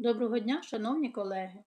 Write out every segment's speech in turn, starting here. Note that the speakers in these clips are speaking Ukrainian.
Доброго дня, шановні колеги!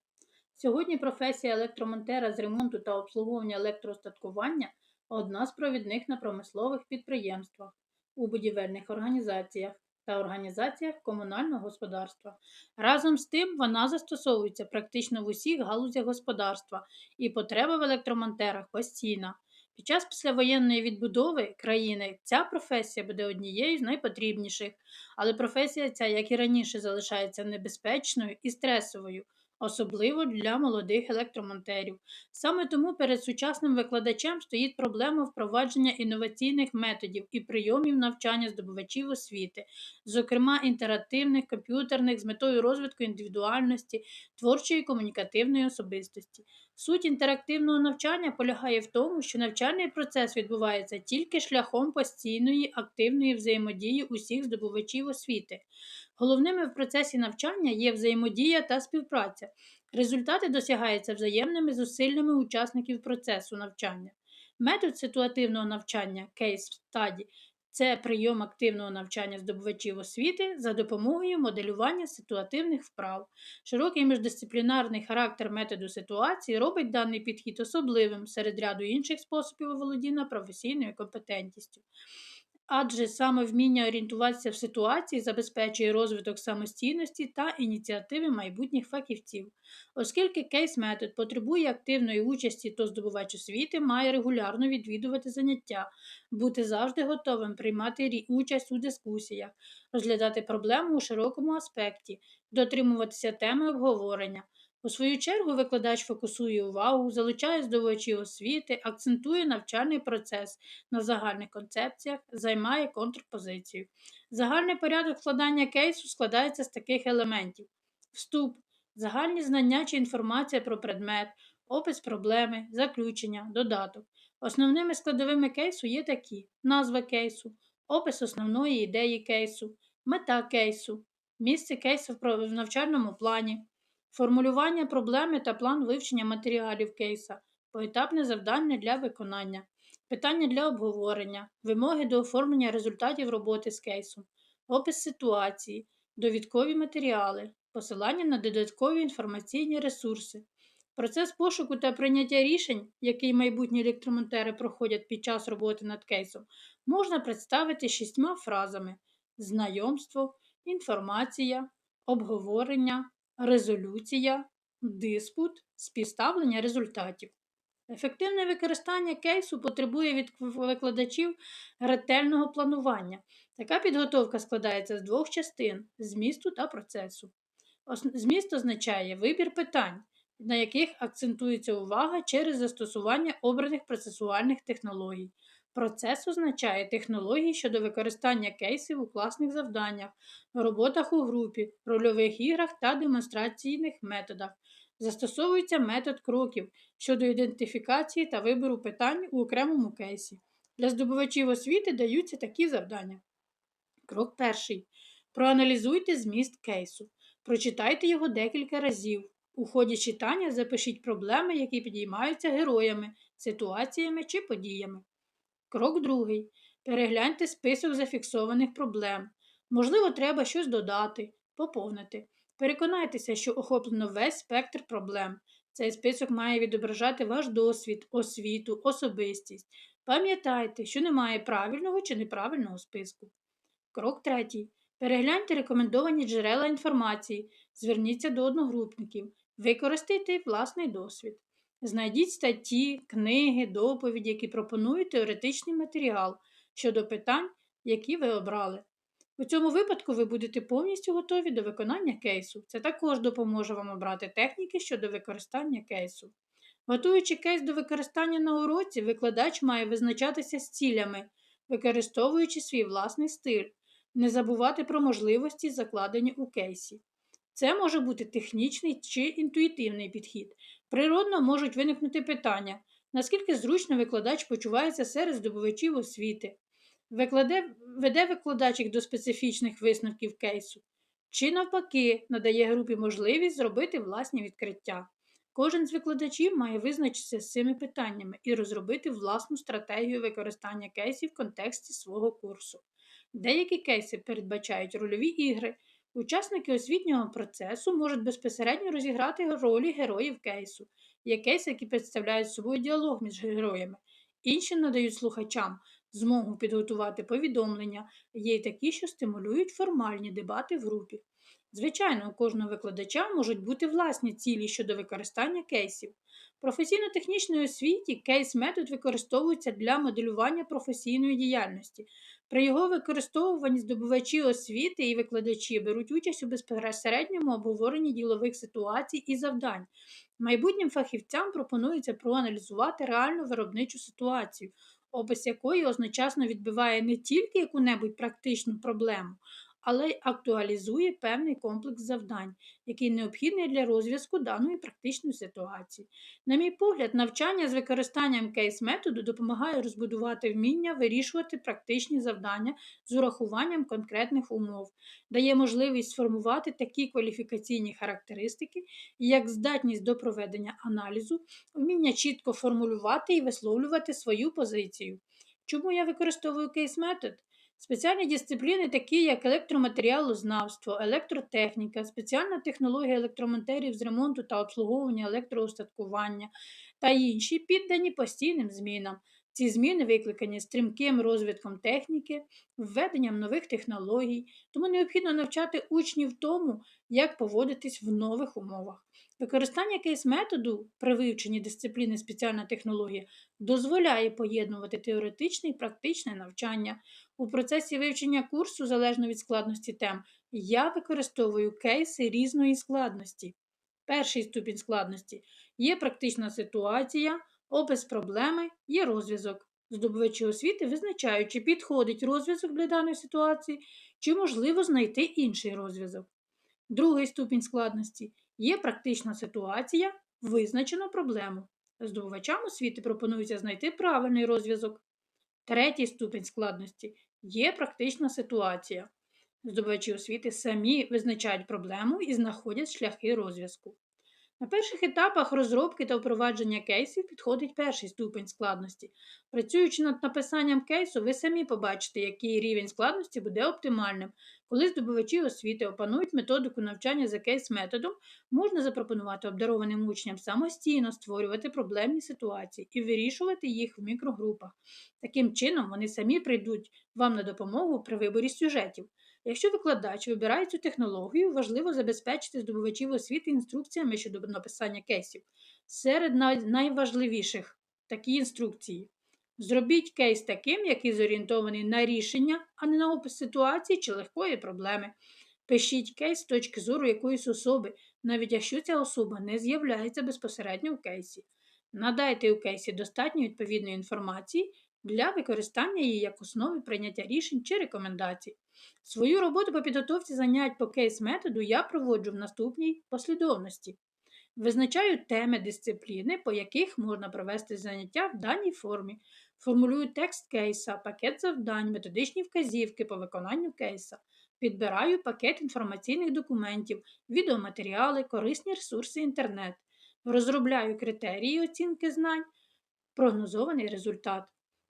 Сьогодні професія електромонтера з ремонту та обслуговування електроостаткування одна з провідних на промислових підприємствах, у будівельних організаціях та організаціях комунального господарства. Разом з тим вона застосовується практично в усіх галузях господарства і потреба в електромонтерах постійна. Під час післявоєнної відбудови країни ця професія буде однією з найпотрібніших, але професія ця, як і раніше, залишається небезпечною і стресовою, особливо для молодих електромонтерів. Саме тому перед сучасним викладачем стоїть проблема впровадження інноваційних методів і прийомів навчання здобувачів освіти, зокрема інтерактивних, комп'ютерних з метою розвитку індивідуальності, творчої комунікативної особистості. Суть інтерактивного навчання полягає в тому, що навчальний процес відбувається тільки шляхом постійної активної взаємодії усіх здобувачів освіти. Головними в процесі навчання є взаємодія та співпраця. Результати досягаються взаємними зусиллями учасників процесу навчання. Метод ситуативного навчання Case Study це прийом активного навчання здобувачів освіти за допомогою моделювання ситуативних вправ. Широкий міждисциплінарний характер методу ситуації робить даний підхід особливим серед ряду інших способів оволодіння професійною компетентністю адже саме вміння орієнтуватися в ситуації забезпечує розвиток самостійності та ініціативи майбутніх фахівців. Оскільки кейс-метод потребує активної участі, то здобувач освіти має регулярно відвідувати заняття, бути завжди готовим приймати участь у дискусіях, розглядати проблему у широкому аспекті, дотримуватися теми обговорення. У свою чергу викладач фокусує увагу, залучає здобувачів освіти, акцентує навчальний процес на загальних концепціях, займає контрпозицію. Загальний порядок складання кейсу складається з таких елементів: вступ, загальні знання чи інформація про предмет, опис проблеми, заключення, додаток. Основними складовими кейсу є такі: назва кейсу, опис основної ідеї кейсу, мета кейсу, місце кейсу в навчальному плані формулювання проблеми та план вивчення матеріалів кейса, поетапне завдання для виконання, питання для обговорення, вимоги до оформлення результатів роботи з кейсом, опис ситуації, довідкові матеріали, посилання на додаткові інформаційні ресурси. Процес пошуку та прийняття рішень, який майбутні електромонтери проходять під час роботи над кейсом, можна представити шістьма фразами: знайомство, інформація, обговорення, резолюція, диспут, співставлення результатів. Ефективне використання кейсу потребує від викладачів ретельного планування. Така підготовка складається з двох частин змісту та процесу. Зміст означає вибір питань, на яких акцентується увага через застосування обраних процесуальних технологій. Процес означає технології щодо використання кейсів у класних завданнях, роботах у групі, рольових іграх та демонстраційних методах. Застосовується метод кроків щодо ідентифікації та вибору питань у окремому кейсі. Для здобувачів освіти даються такі завдання. Крок перший. Проаналізуйте зміст кейсу. Прочитайте його декілька разів. У ході читання запишіть проблеми, які підіймаються героями, ситуаціями чи подіями. Крок другий. Перегляньте список зафіксованих проблем. Можливо, треба щось додати, поповнити. Переконайтеся, що охоплено весь спектр проблем. Цей список має відображати ваш досвід, освіту, особистість. Пам'ятайте, що немає правильного чи неправильного списку. Крок третій. Перегляньте рекомендовані джерела інформації, зверніться до одногрупників, використайте власний досвід. Знайдіть статті, книги, доповіді, які пропонують теоретичний матеріал щодо питань, які ви обрали. У цьому випадку ви будете повністю готові до виконання кейсу. Це також допоможе вам обрати техніки щодо використання кейсу. Готуючи кейс до використання на уроці, викладач має визначатися з цілями, використовуючи свій власний стиль, не забувати про можливості, закладені у кейсі. Це може бути технічний чи інтуїтивний підхід. Природно можуть виникнути питання, наскільки зручно викладач почувається серед здобувачів освіти, Викладе, веде викладач їх до специфічних висновків кейсу, чи, навпаки, надає групі можливість зробити власні відкриття. Кожен з викладачів має визначитися з цими питаннями і розробити власну стратегію використання кейсів в контексті свого курсу. Деякі кейси передбачають рольові ігри, Учасники освітнього процесу можуть безпосередньо розіграти ролі героїв кейсу. Є кейси, які представляють собою діалог між героями. Інші надають слухачам змогу підготувати повідомлення, є й такі, що стимулюють формальні дебати в групі. Звичайно, у кожного викладача можуть бути власні цілі щодо використання кейсів. В професійно-технічній освіті кейс-метод використовується для моделювання професійної діяльності. При його використовуванні здобувачі освіти і викладачі беруть участь у безпосередньому обговоренні ділових ситуацій і завдань. Майбутнім фахівцям пропонується проаналізувати реальну виробничу ситуацію, опис якої одночасно відбиває не тільки яку-небудь практичну проблему, але й актуалізує певний комплекс завдань, який необхідний для розв'язку даної практичної ситуації. На мій погляд, навчання з використанням кейс-методу допомагає розбудувати вміння вирішувати практичні завдання з урахуванням конкретних умов, дає можливість сформувати такі кваліфікаційні характеристики, як здатність до проведення аналізу, вміння чітко формулювати і висловлювати свою позицію. Чому я використовую кейс-метод? Спеціальні дисципліни, такі як електроматеріалознавство, електротехніка, спеціальна технологія електромонтерів з ремонту та обслуговування електроустаткування та інші піддані постійним змінам. Ці зміни викликані стрімким розвитком техніки, введенням нових технологій, тому необхідно навчати учнів тому, як поводитись в нових умовах. Використання кейс-методу при вивченні дисципліни спеціальна технологія дозволяє поєднувати теоретичне і практичне навчання. У процесі вивчення курсу, залежно від складності тем, я використовую кейси різної складності. Перший ступінь складності є практична ситуація, опис проблеми, є розв'язок. Здобувачі освіти визначають, чи підходить розв'язок для даної ситуації, чи можливо знайти інший розв'язок. Другий ступінь складності є практична ситуація, визначено проблему. Здобувачам освіти пропонується знайти правильний розв'язок. Третій ступінь складності є практична ситуація. Здобувачі освіти самі визначають проблему і знаходять шляхи розв'язку. На перших етапах розробки та впровадження кейсів підходить перший ступень складності. Працюючи над написанням кейсу, ви самі побачите, який рівень складності буде оптимальним. Коли здобувачі освіти опанують методику навчання за кейс-методом, можна запропонувати обдарованим учням самостійно створювати проблемні ситуації і вирішувати їх в мікрогрупах. Таким чином, вони самі прийдуть вам на допомогу при виборі сюжетів. Якщо викладач вибирає цю технологію, важливо забезпечити здобувачів освіти інструкціями щодо написання кейсів. Серед найважливіших такі інструкції. Зробіть кейс таким, який зорієнтований на рішення, а не на опис ситуації чи легкої проблеми. Пишіть кейс з точки зору якоїсь особи, навіть якщо ця особа не з'являється безпосередньо в кейсі. Надайте у кейсі достатньо відповідної інформації для використання її як основи прийняття рішень чи рекомендацій. Свою роботу по підготовці занять по кейс-методу я проводжу в наступній послідовності. Визначаю теми дисципліни, по яких можна провести заняття в даній формі. Формулюю текст кейса, пакет завдань, методичні вказівки по виконанню кейса. Підбираю пакет інформаційних документів, відеоматеріали, корисні ресурси інтернет. Розробляю критерії оцінки знань, прогнозований результат.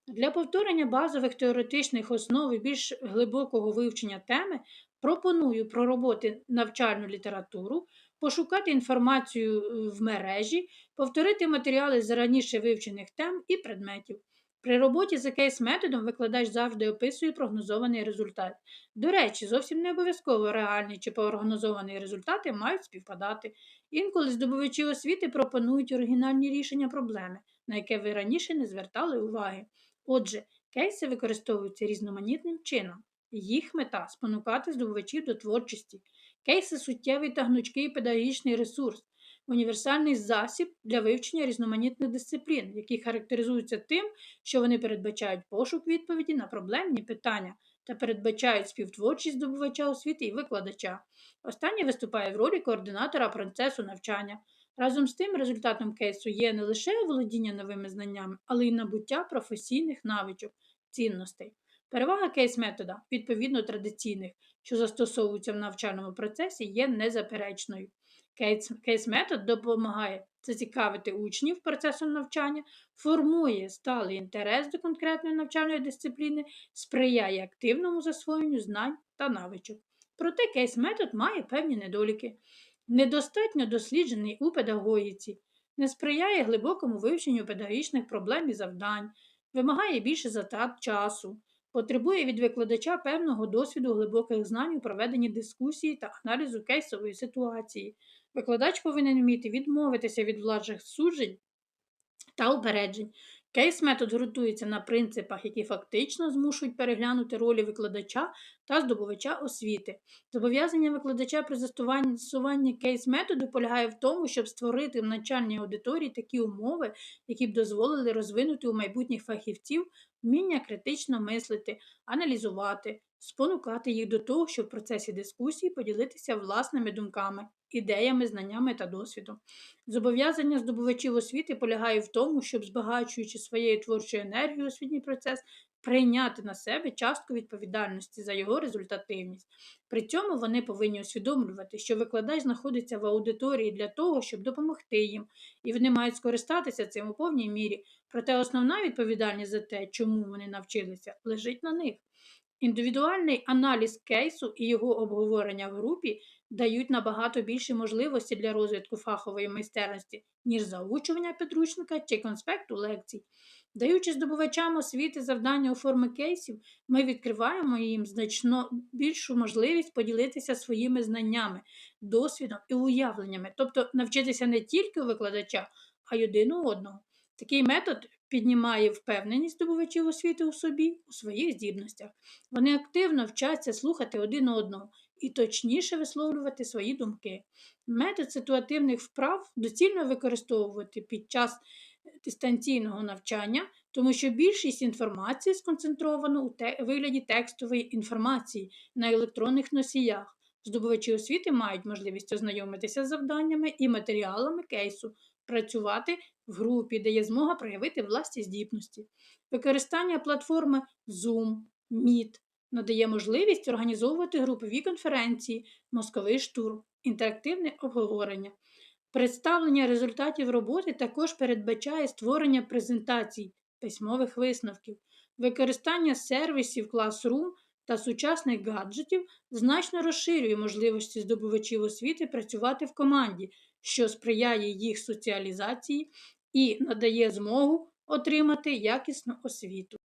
Для повторення базових теоретичних основ і більш глибокого вивчення теми пропоную пророботи навчальну літературу, пошукати інформацію е, в мережі, повторити матеріали з раніше вивчених тем і предметів. При роботі за кейс-методом викладач завжди описує прогнозований результат. До речі, зовсім не обов'язково реальні чи прогнозовані результати мають співпадати. Інколи здобувачі освіти пропонують оригінальні рішення проблеми, на яке ви раніше не звертали уваги. Отже, кейси використовуються різноманітним чином. Їх мета спонукати здобувачів до творчості. Кейси суттєвий та гнучкий педагогічний ресурс, універсальний засіб для вивчення різноманітних дисциплін, які характеризуються тим, що вони передбачають пошук відповіді на проблемні питання та передбачають співтворчість здобувача освіти і викладача. Останній виступає в ролі координатора процесу навчання. Разом з тим, результатом кейсу є не лише володіння новими знаннями, але й набуття професійних навичок, цінностей. Перевага кейс-метода, відповідно традиційних, що застосовуються в навчальному процесі, є незаперечною. Кейс-метод допомагає зацікавити учнів процесом навчання, формує сталий інтерес до конкретної навчальної дисципліни, сприяє активному засвоєнню знань та навичок. Проте кейс-метод має певні недоліки. Недостатньо досліджений у педагогіці, не сприяє глибокому вивченню педагогічних проблем і завдань, вимагає більше затрат часу, потребує від викладача певного досвіду глибоких знань у проведенні дискусії та аналізу кейсової ситуації. Викладач повинен вміти відмовитися від влажних суджень та упереджень. Кейс-метод ґрунтується на принципах, які фактично змушують переглянути ролі викладача та здобувача освіти. Зобов'язання викладача при застосуванні кейс-методу полягає в тому, щоб створити в навчальній аудиторії такі умови, які б дозволили розвинути у майбутніх фахівців вміння критично мислити, аналізувати, спонукати їх до того, щоб в процесі дискусії поділитися власними думками, ідеями, знаннями та досвідом. Зобов'язання здобувачів освіти полягає в тому, щоб, збагачуючи своєю творчою енергією освітній процес, прийняти на себе частку відповідальності за його результативність. При цьому вони повинні усвідомлювати, що викладач знаходиться в аудиторії для того, щоб допомогти їм, і вони мають скористатися цим у повній мірі. Проте основна відповідальність за те, чому вони навчилися, лежить на них. Індивідуальний аналіз кейсу і його обговорення в групі дають набагато більші можливості для розвитку фахової майстерності, ніж заучування підручника чи конспекту лекцій. Даючи здобувачам освіти завдання у формі кейсів, ми відкриваємо їм значно більшу можливість поділитися своїми знаннями, досвідом і уявленнями, тобто навчитися не тільки у викладача, а й один у одного. Такий метод піднімає впевненість здобувачів освіти у собі, у своїх здібностях. Вони активно вчаться слухати один одного і точніше висловлювати свої думки. Метод ситуативних вправ доцільно використовувати під час дистанційного навчання, тому що більшість інформації сконцентровано у те- вигляді текстової інформації на електронних носіях. Здобувачі освіти мають можливість ознайомитися з завданнями і матеріалами кейсу, працювати в групі, де є змога проявити власні здібності. Використання платформи Zoom, Meet надає можливість організовувати групові конференції, мозковий штурм, інтерактивне обговорення. Представлення результатів роботи також передбачає створення презентацій, письмових висновків, використання сервісів Classroom та сучасних гаджетів значно розширює можливості здобувачів освіти працювати в команді, що сприяє їх соціалізації і надає змогу отримати якісну освіту.